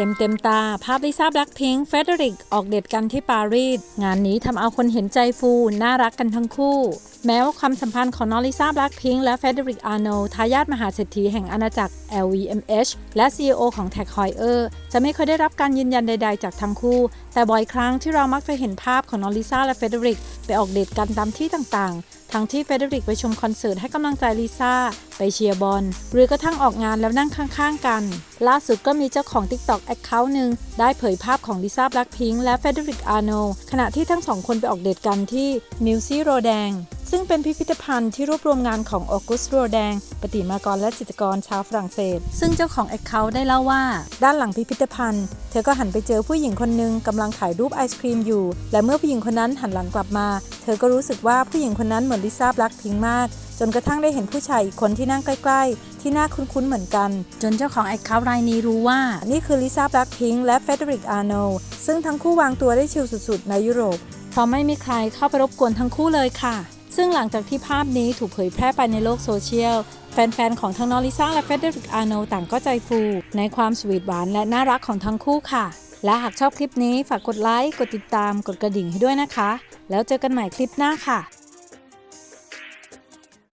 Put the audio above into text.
เต็มเต็มตา ภาพลิซ่าแบล็คพิงค์เฟเดริกออกเดทกันที่ปารีส งานนี้ทำเอาคนเห็นใจฟู น่ารักกันทั้งคู่แม้ว่าความสัมพันธ์ของนองลิซ่าบล็คพิงค์และเฟเดริกอาร์โนทายาทมหาเศรษฐีแห่งอาณาจักร LVMH และ CEO ของ Tag Heuer จะไม่เคยได้รับการยืนยันใด ๆ จากทั้งคู่ แต่บ่อยครั้งที่เรามักจะเห็นภาพของนองลิซ่าและเฟเดริกไปออกเดทกันตามที่ต่างๆ ทั้งที่เฟเดริกไปชมคอนเสิร์ตให้กำลังใจลิซ่า ไปเชียร์บอล หรือกระทั่งออกงานแล้วนั่งข้างๆกัน ล่าสุดก็มีเจ้าของ TikTok Account หนึ่งได้เผยภาพของลิซ่าบล็คพิงค์และเฟเดริกอาร์โนขณะที่ทั้งสองคนไปออกเดทกันที่มิวซี่โรแดง ซึ่งเป็นพิพิธภัณฑ์ที่รวบรวมงานของออกุสโรแดง ปฏิมากรและจิตรกรชาวฝรั่งเศส ซึ่งเจ้าของ Account ได้เล่าว่า ด้านหลังพิพิธภัณฑ์ เธอก็หันไปเจอผู้หญิงคนหนึ่งกำลังถ่ายรูปไอศครีมอยู่ และเมื่อผู้หญิงคนนั้นหันหลังกลับมา เธอก็รู้สึกว่าผู้หญิงคนนั้นเหมือนลิซ่าแบล็คพิงค์มาก จนกระทั่งได้เห็นผู้ชายอีกคนที่นั่งใกล้ ๆ ที่น่าคุ้นๆเหมือนกัน จนเจ้าของ Account รายนี้รู้ว่า นี่คือลิซ่าแบล็คพิงค์และเฟเดริกอาร์โนซึ่งทั้งคู่วางตัวได้ชิลสุดๆในยุโรปเพราะไม่มีใครเข้าไปรบกวนทั้งคู่เลยค่ะ ซึ่งหลังจากที่ภาพนี้ถูกเผยแพร่ไปในโลกโซเชียล แฟนๆ ของทั้งนอริซ่าและเฟเดริกอาโนต่างก็ใจฟู ในความสวีทหวานและน่ารักของทั้งคู่ค่ะ และหากชอบคลิปนี้ฝากกดไลค์ กดติดตาม กดกระดิ่งให้ด้วยนะคะ แล้วเจอกันใหม่คลิปหน้าค่ะ